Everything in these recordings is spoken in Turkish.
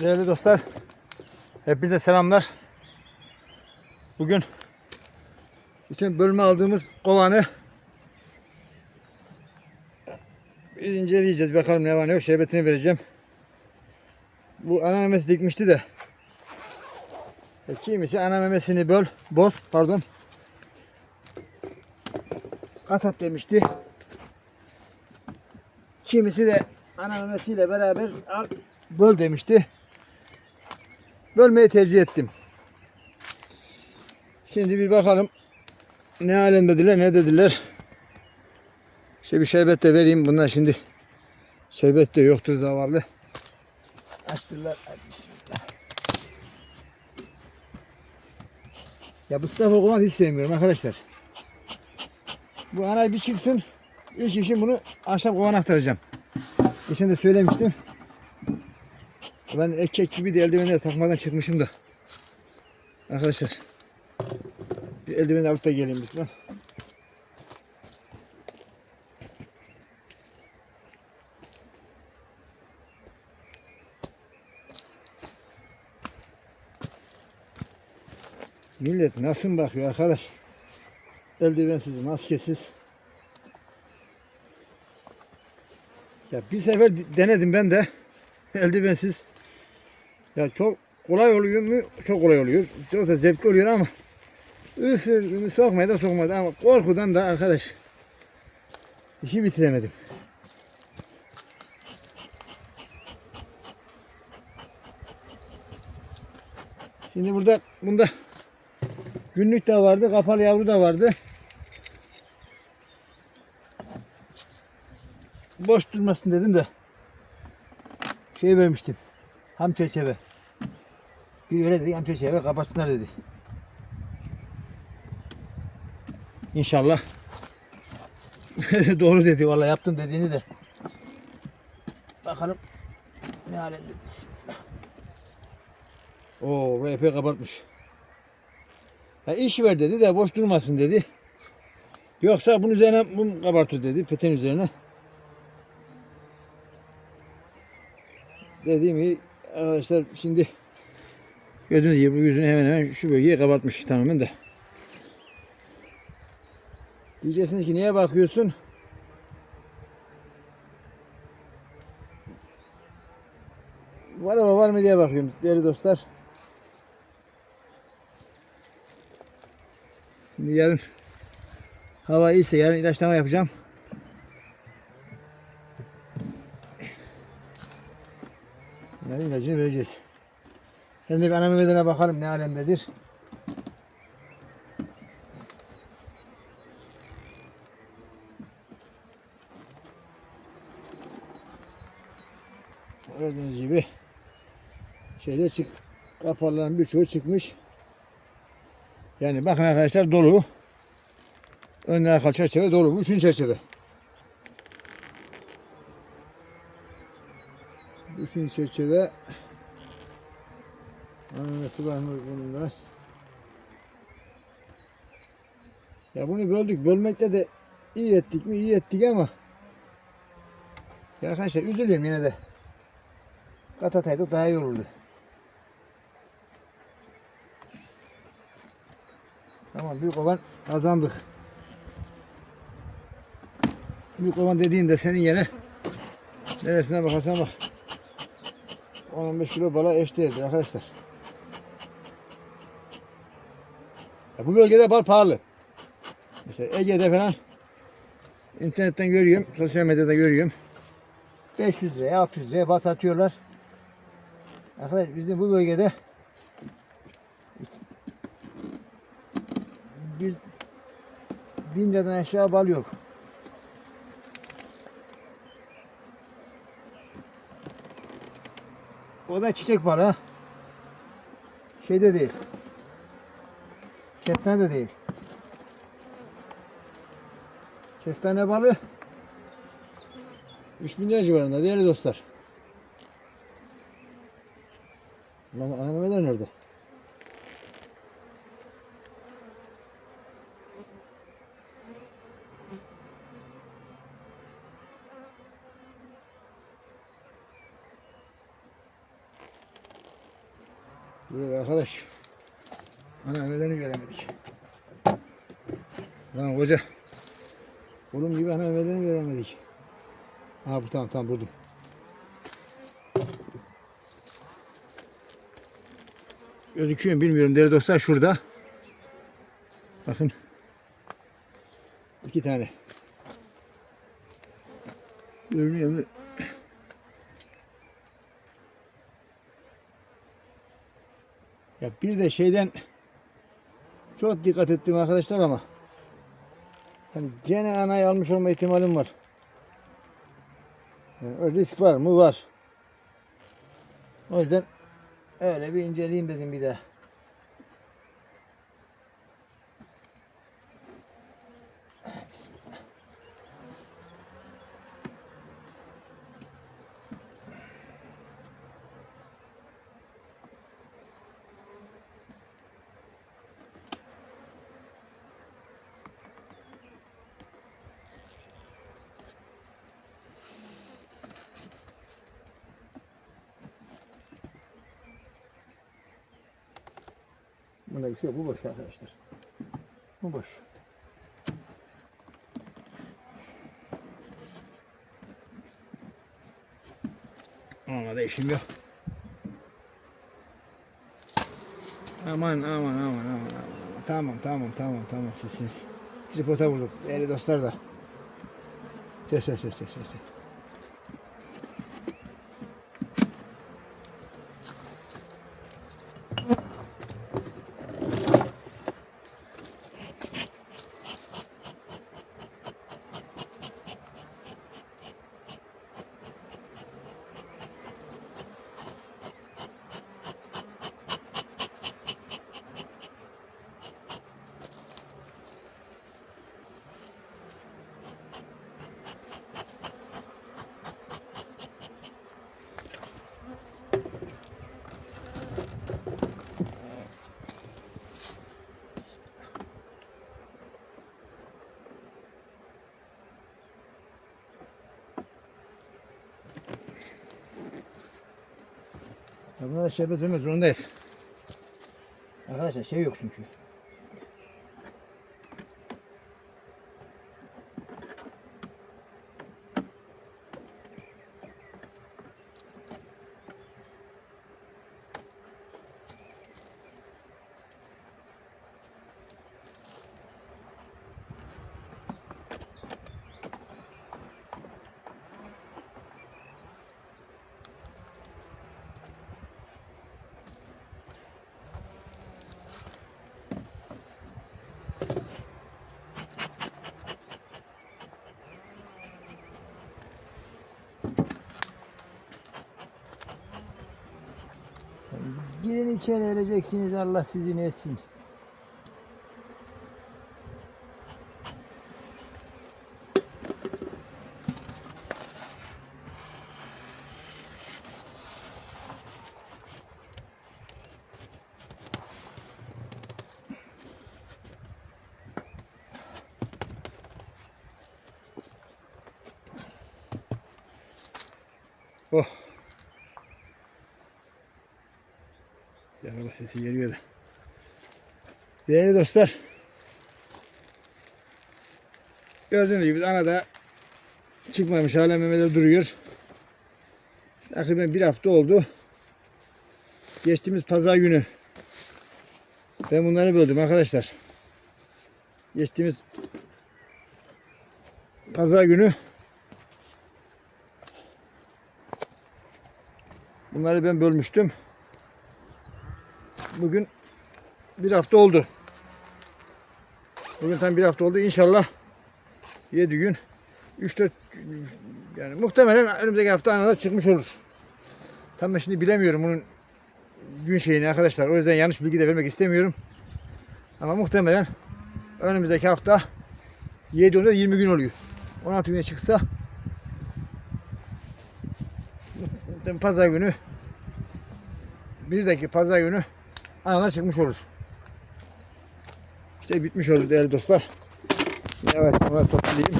Değerli dostlar, hepinize selamlar. Bugün için bölme aldığımız kovanı biz inceleyeceğiz. Bakalım ne var ne yok. Şerbetini vereceğim. Bu ana memesi dikmişti de. E, kimisi ana memesini böl, boz, pardon. Katat demişti. Kimisi de ana memesiyle beraber al, böl demişti. Bölmeyi tercih ettim. Şimdi bir bakalım ne alemdediler, ne dediler. İşte bir şerbet de vereyim. Bunlar şimdi şerbet de yoktur zavallı. Açtırlar. Hadi bismillah. Ya Mustafa kovan hiç sevmiyorum arkadaşlar. Bu ana bir çıksın. İlk işim bunu ahşap kovana aktaracağım. Geçen de söylemiştim. Ben erkek gibi de eldivenleri takmadan çıkmışım da. Arkadaşlar. Bir eldiveni alıp da geleyim lütfen. Millet nasıl bakıyor arkadaş? Eldivensiz, maskesiz. Ya bir sefer denedim ben de eldivensiz. Ya çok kolay oluyor mu? Çok kolay oluyor. Çok da zevkli oluyor ama ısırdığımı sokmaya da sokmadı ama korkudan da arkadaş işi bitiremedim. Şimdi burada bunda günlük de vardı, kapalı yavru da vardı. boş durmasın dedim de şey vermiştim. Ham çerçeve. Bir öyle dedi ham çerçeve kapatsınlar dedi. İnşallah. Doğru dedi vallahi yaptım dediğini de. Bakalım ne. Bismillah. Oo bu epey kabartmış. Ya iş ver dedi de boş durmasın dedi. Yoksa bunun üzerine bunu kabartır dedi peteğin üzerine. Dediğim gibi arkadaşlar şimdi gördüğünüz gibi bu yüzünü hemen hemen şu bölgeyi kabartmış tamamen de. Diyeceksiniz ki niye bakıyorsun? Var ama var mı diye bakıyorum değerli dostlar. Şimdi yarın hava iyiyse yarın ilaçlama yapacağım. Yarın ilacını vereceğiz. De bir ana memedine bakalım ne alemdedir. Gördüğünüz gibi şeyler çık kapalıların birçoğu çıkmış. Yani bakın arkadaşlar dolu. Ön arka çerçeve dolu. Bu üçüncü çerçeve. Üçüncü çerçeve. Ananası mı bunlar? Ya bunu böldük. Bölmekte de iyi ettik mi? İyi ettik ama ya arkadaşlar üzülüyorum yine de. Katataydık daha iyi olurdu. Tamam bir kovan kazandık. Bir kovan dediğinde senin yine neresine bakarsan bak. 10-15 kilo bala eşdeğerdir arkadaşlar. Ya bu bölgede bal pahalı. Mesela Ege'de falan internetten görüyorum, sosyal medyada görüyorum. 500 liraya, 600 liraya bal satıyorlar. Arkadaş bizim bu bölgede bir bin liradan aşağı bal yok. O da çiçek balı ha. Şeyde değil. Kestane de değil. Kestane balı 3000 lira civarında değerli dostlar. Ulan ana memeler nerede? Dur arkadaş. Ana Mehmet'ini göremedik. Lan koca. Oğlum gibi ana Mehmet'ini göremedik. Ha bu tamam tamam buldum. Gözüküyor mu bilmiyorum değerli dostlar şurada. Bakın. iki tane. Görünüyor mu? Ya bir de şeyden çok dikkat ettim arkadaşlar ama hani gene anayı almış olma ihtimalim var. Yani risk var mı? Var. O yüzden öyle bir inceleyeyim dedim bir daha. Bunda bir şey. Bu boş arkadaşlar. Bu boş. Ona da işim yok. Aman aman aman aman aman. Tamam tamam tamam tamam sizsiniz. Tripota vurduk. Değerli dostlar da. Ses ses ses ses ses. Buna da şerbet vermek zorundayız. Arkadaşlar şey yok çünkü. Girin içeri öleceksiniz Allah sizi etsin. Oh. Bir araba sesi geliyor da. Değerli dostlar. Gördüğünüz gibi ana da çıkmamış hala memeler duruyor. Takriben bir hafta oldu. Geçtiğimiz pazar günü ben bunları böldüm arkadaşlar. Geçtiğimiz pazar günü bunları ben bölmüştüm. Bugün bir hafta oldu. Bugün tam bir hafta oldu. İnşallah 7 gün 3-4 yani muhtemelen önümüzdeki hafta analar çıkmış olur. Tam da şimdi bilemiyorum bunun gün şeyini arkadaşlar. O yüzden yanlış bilgi de vermek istemiyorum. Ama muhtemelen önümüzdeki hafta 7 oluyor 20 gün oluyor. 16 güne çıksa pazar günü bir daki pazar günü analar çıkmış olur. İşte bitmiş oldu değerli dostlar. Evet onları toplayayım.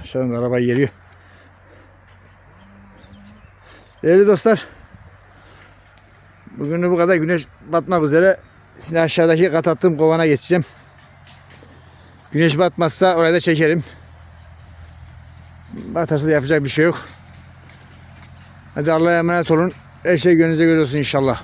Aşağıdan da araba geliyor. Değerli dostlar. Bugün bu kadar güneş batmak üzere. Şimdi aşağıdaki kat attığım kovana geçeceğim. Güneş batmazsa oraya da çekerim. Batarsa da yapacak bir şey yok. Hadi Allah'a emanet olun. Her şey gönlünüze göre olsun inşallah.